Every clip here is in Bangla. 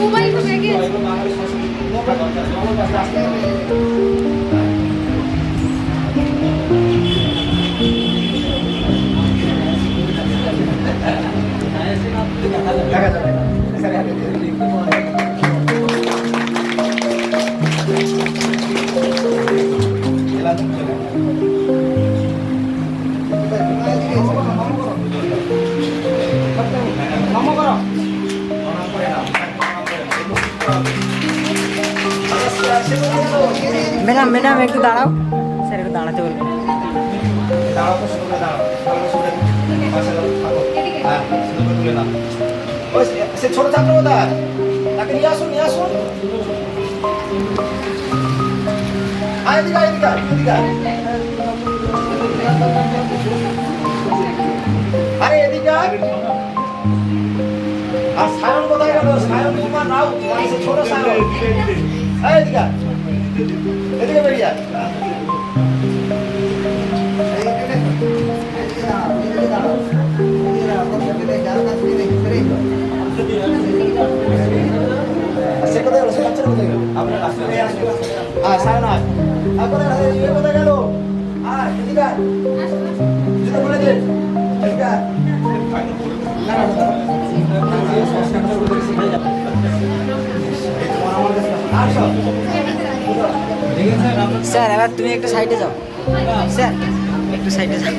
মোবাইল তো ব্যাগে দেখা যাবে ম্যাডাম ম্যাডাম একটু দাঁড়াও। স্যার একটু দাঁড়াতে বলবেন। নাও। ছোট ছাত্র তাকে নিয়ে আসুন নিয়ে আসুন আয় এদিকে আয়, আয়, আরে এদিকে সায়ন কোথায় গেল? সায়ন কুমার রাও মানে ছোট সায়ন। এদিকে আয়। এদিকে বেরিয়ে আয়। সে কোথায় গেল স্যার, এবার তুমি একটু সাইডে যাও। স্যার, একটু সাইডে যাও।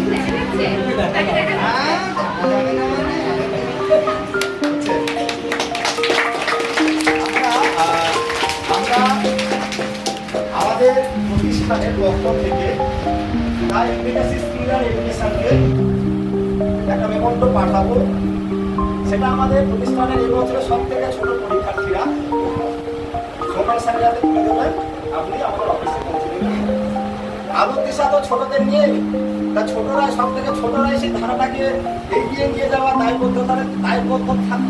একটা পাঠাবো। সেটা আমাদের প্রতিষ্ঠানের এবছরের সব থেকে ছোট স্যারের তুলে আলোর দিশা তো ছোটদের নিয়ে তা ছোটরা সব থেকে ছোটরাই সেই ধারাটাকে এগিয়ে নিয়ে যাওয়া দায়বদ্ধতা দায়বদ্ধ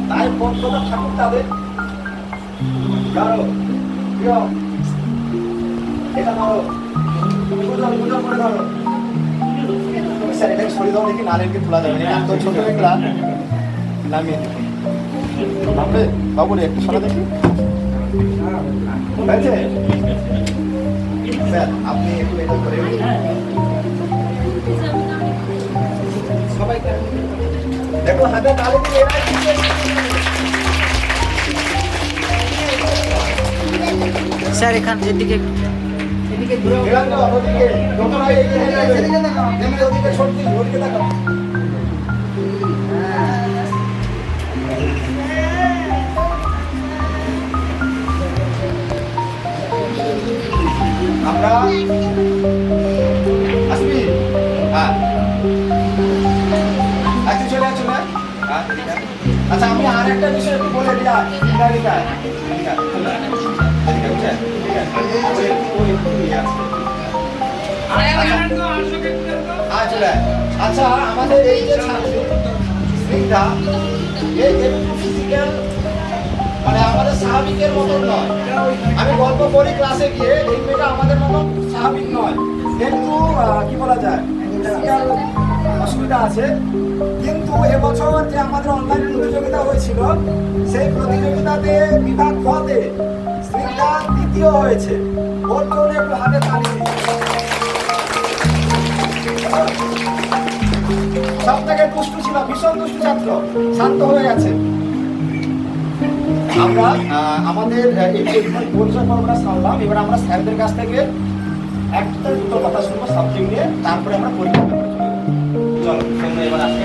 দায়বদ্ধতা থাকুক তাদের প্রিয় এটা ধরো বুঝলাম বুঝলাম করে ধরো স্যার এটাকে দাও দেখি নালেরকে তোলা যাবে এত ছোট মেঘলা নামিয়ে দেখি বাবু একটু সরা দেখি হয়েছে? স্যার আপনি একটু এটা করে দেখো হাতে তালে দিয়ে স্যার এখান এদিকে এরাম না, ওদিকে, যতটা এগিয়ে নিয়ে ওদিকে ওদিকে তাকাও। আচ্ছা আমি আর একটা বিষয় একটু বলে চলে আয়। আচ্ছা আমাদের এই যে ছাত্রী এই ফিজিক্যাল মানে আমাদের স্বাভাবিকের মতন নয়। আমি গল্প করি ক্লাসে গিয়ে, এই মেয়েটা আমাদের মতন স্বাভাবিক নয়। একটু কি বলা যায়? অসুবিধা আছে। কিন্তু এবছর যে আমাদের অনলাইন প্রতিযোগিতা হয়েছিল, সেই প্রতিযোগিতাতে বিভাগ খতে স্নিগ্ধা দ্বিতীয় হয়েছে। ওর জন্য একটু হাতে তালি সব থেকে দুষ্টু ছিল, ভীষণ দুষ্টু ছাত্র, শান্ত হয়ে গেছে। আমরা আমাদের এই পরীক্ষার পরিচয় পর্বটা সারলাম এবার আমরা স্যারদের কাছ থেকে একটা দুটো কথা শুনব সাবজেক্ট নিয়ে, তারপরে আমরা পরীক্ষা চলে এবার আসবে